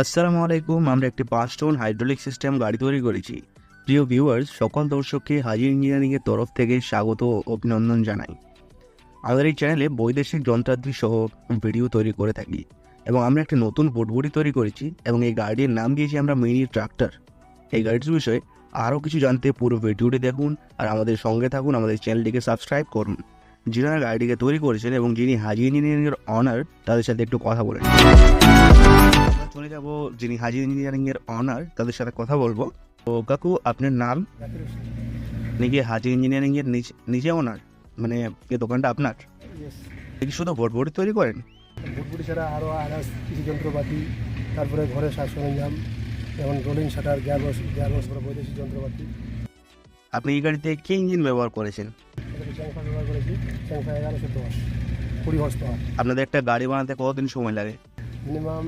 আসসালামু আলাইকুম, আমরা একটি পাঁচ টন হাইড্রোলিক সিস্টেম গাড়ি তৈরি করেছি। প্রিয় ভিউয়ার্স সকল দর্শককে হাজির ইঞ্জিনিয়ারিংয়ের তরফ থেকে স্বাগত ও অভিনন্দন জানাই। আমাদের এই চ্যানেলে বৈদেশিক যন্ত্রাদ্রি সহ ভিডিও তৈরি করে থাকি এবং আমরা একটি নতুন বুটবুটি তৈরি করেছি এবং এই গাড়ির নাম দিয়েছি আমরা মিনি ট্রাক্টর। এই গাড়িটির বিষয়ে আরও কিছু জানতে পুরো ভিডিওটি দেখুন আর আমাদের সঙ্গে থাকুন, আমাদের চ্যানেলটিকে সাবস্ক্রাইব করুন। যিনারা গাড়িটিকে তৈরি করেছেন এবং যিনি হাজি ইঞ্জিনিয়ারিংয়ের অনার তাদের সাথে একটু কথা বলেন চলে যাব যিনি হাজি ইঞ্জিনিয়ারিং এর অনার তাদের সাথে কথা বলব। তো কাকু আপনার নাম? আপনি কি হাজি ইঞ্জিনিয়ারিং এর নিচে ওনার মানে এই দোকানটা আপনার? আপনি কি শুধু ভোটভোটি তৈরি করেন? ভুটভুটি ছাড়া আরও আদার্স কিছু যন্ত্রপাতি তারপরে ঘরে সাজ সরঞ্জাম যেমন rolling shutter gear gear box বৈদেশিক যন্ত্রপাতি। আপনি এই গাড়িতে কি ইঞ্জিন ব্যবহার করেছেন? ব্যবহার করেছি। চ্যাংফা এগারোশো দশ কুড়ি আপনাদের একটা গাড়ি বানাতে কতদিন সময় লাগে? মিনিমাম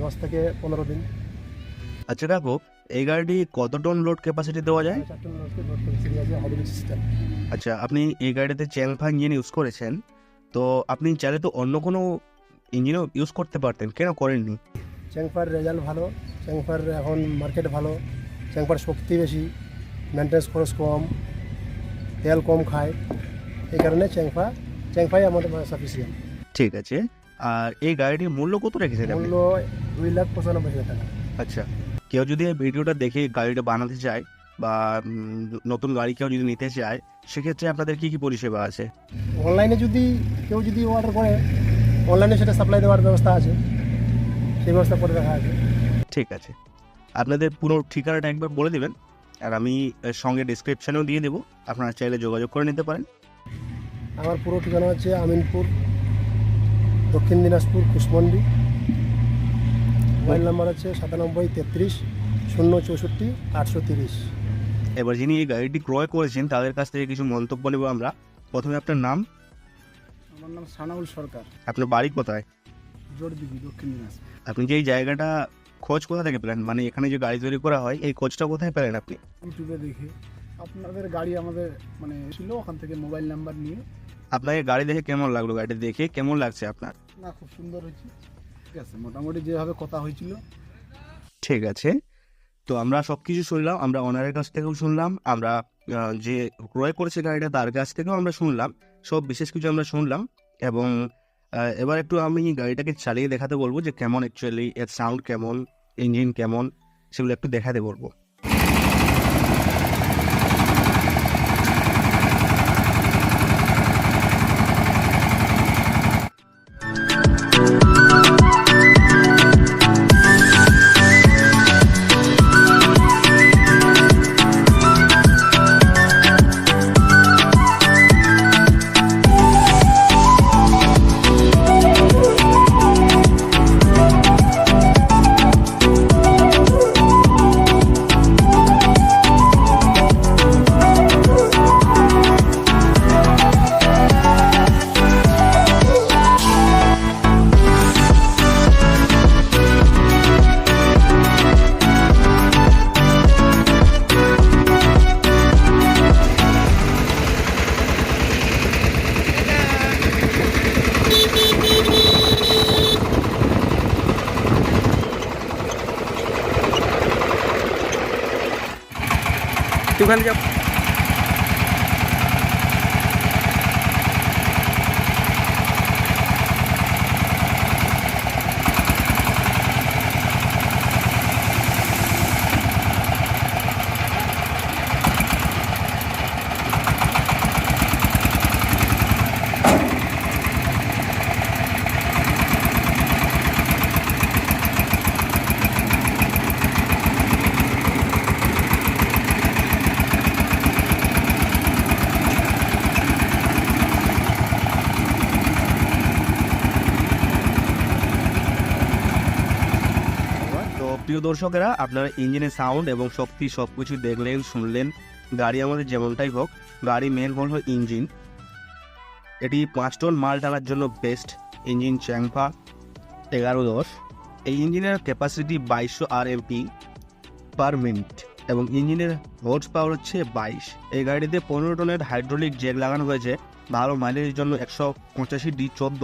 দশ থেকে পনেরো দিন। আচ্ছা কাকু এই গাড়িটি কত টন লোড ক্যাপাসিটি দেওয়া যায়? আচ্ছা আপনি এই গাড়িতে চ্যাংফা ইঞ্জিন ইউজ করেছেন তো আপনি চাইলে তো অন্য কোনো ইঞ্জিনও ইউজ করতে পারতেন কেন করেননি? চ্যাংফার রেজাল্ট ভালো চ্যাংফার এখন মার্কেট ভালো চ্যাংফার শক্তি বেশি মেনটেন্স খরচ কম তেল কম খায় এই কারণে চ্যাংফা চ্যাংফাই আমাদের সাফিসিয়েন্ট ঠিক আছে। আর এই গাড়িটির মূল্য কত রেখেছেন আপনি? মূল্য দুই লাখ পঁচানব্বই হাজার টাকা। আচ্ছা কেউ যদি এই ভিডিওটা দেখে গাড়িটা বানাতে চায় বা নতুন গাড়ি কেউ যদি নিতে চায় সেক্ষেত্রে আপনাদের কি কি পরিষেবা আছে? অনলাইনে যদি কেউ যদি অর্ডার করে অনলাইনে সেটা সাপ্লাই দেওয়ার ব্যবস্থা আছে। সেই ব্যবস্থা করে রাখা আছে। ঠিক আছে। আপনাদের পুরো ঠিকানাটা একবার বলে দেবেন আর আমি সঙ্গে ডিসক্রিপশানেও দিয়ে দেবো। আপনারা চাইলে যোগাযোগ করে নিতে পারেন। আমার পুরো ঠিকানা হচ্ছে আমিনপুর দক্ষিণ দিনাজপুর কুশমন্ডি। মোবাইল নাম্বার হচ্ছে সাতানব্বই তেত্রিশ শূন্য চৌষট্টি আটশো তিরিশ। এবার যিনি এই গাড়িটি ক্রয় করেছেন তাদের কাছ থেকে কিছু মন্তব্য নেব আমরা। প্রথমে আপনার নাম? আমার নাম সানাউল সরকার। আপনার বাড়ি কোথায়? জোরদিঘি দক্ষিণ দিনাজপুর। আপনি যে এই জায়গাটা খোঁজ কোথা থেকে পেলেন? মানে এখানে যে গাড়ি তৈরি করা হয় এই খোঁজটা কোথায় পেলেন আপনি? ইউটিউবে দেখে। আপনাদের গাড়ি আমাদের মানে ছিল ওখান থেকে মোবাইল নাম্বার নিয়ে। আপনাকে গাড়ি দেখে কেমন লাগল? গাড়িটা দেখে কেমন লাগছে আপনার? না, খুব সুন্দর হয়েছে। ঠিক আছে, মোটামুটি যেভাবে কথা হয়েছিল। ঠিক আছে। তো আমরা সব কিছু শুনলাম, আমরা ওনারের কাছ থেকেও শুনলাম, আমরা যে ক্রয় করেছে গাড়িটা তার কাছ থেকেও আমরা শুনলাম, সব বিশেষ কিছু আমরা শুনলাম এবং এবার একটু আমি গাড়িটাকে চালিয়ে দেখাতে বলব যে কেমন অ্যাকচুয়ালি এর সাউন্ড কেমন ইঞ্জিন কেমন, সেগুলো একটু দেখাতে বলব। ওখানে যাও তো প্রিয় দর্শকেরা, আপনারা ইঞ্জিনের সাউন্ড এবং শক্তি সব কিছু দেখলেন, শুনলেন, গাড়ি আমাদের যেমনটাই হোক, গাড়ি মেন হল ইঞ্জিন। এটি পাঁচ টন মাল টানার জন্য বেস্ট ইঞ্জিন চ্যাংফা এগারো দশ। এই ইঞ্জিনের ক্যাপাসিটি বাইশশো আর এমপি পার মিনিট এবং ইঞ্জিনের হর্স পাওয়ার হচ্ছে বাইশ। এই গাড়িতে পনেরো টনের হাইড্রোলিক জেক লাগানো হয়েছে। ভালো মাইলেজের জন্য একশো পঁচাশি ডি চোদ্দ।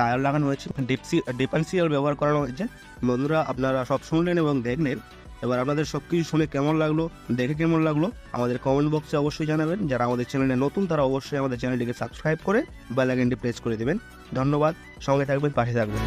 টায়ার লাগানো হয়েছে। ডিপসি ডিফেন্সিয়াল ব্যবহার করানো হয়েছে। বন্ধুরা, আপনারা সব শুনলেন এবং দেখলেন। এবার আপনাদের সব কিছু শুনে কেমন লাগল, দেখে কেমন লাগল, আমাদের কমেন্ট বক্সে অবশ্যই জানাবেন। যারা আমাদের চ্যানেলে নতুন, তারা অবশ্যই আমাদের চ্যানেলটিকে সাবস্ক্রাইব করে বেলাইকনটি প্রেস করে দেবেন। ধন্যবাদ, সঙ্গে থাকবেন, পাশে থাকবেন।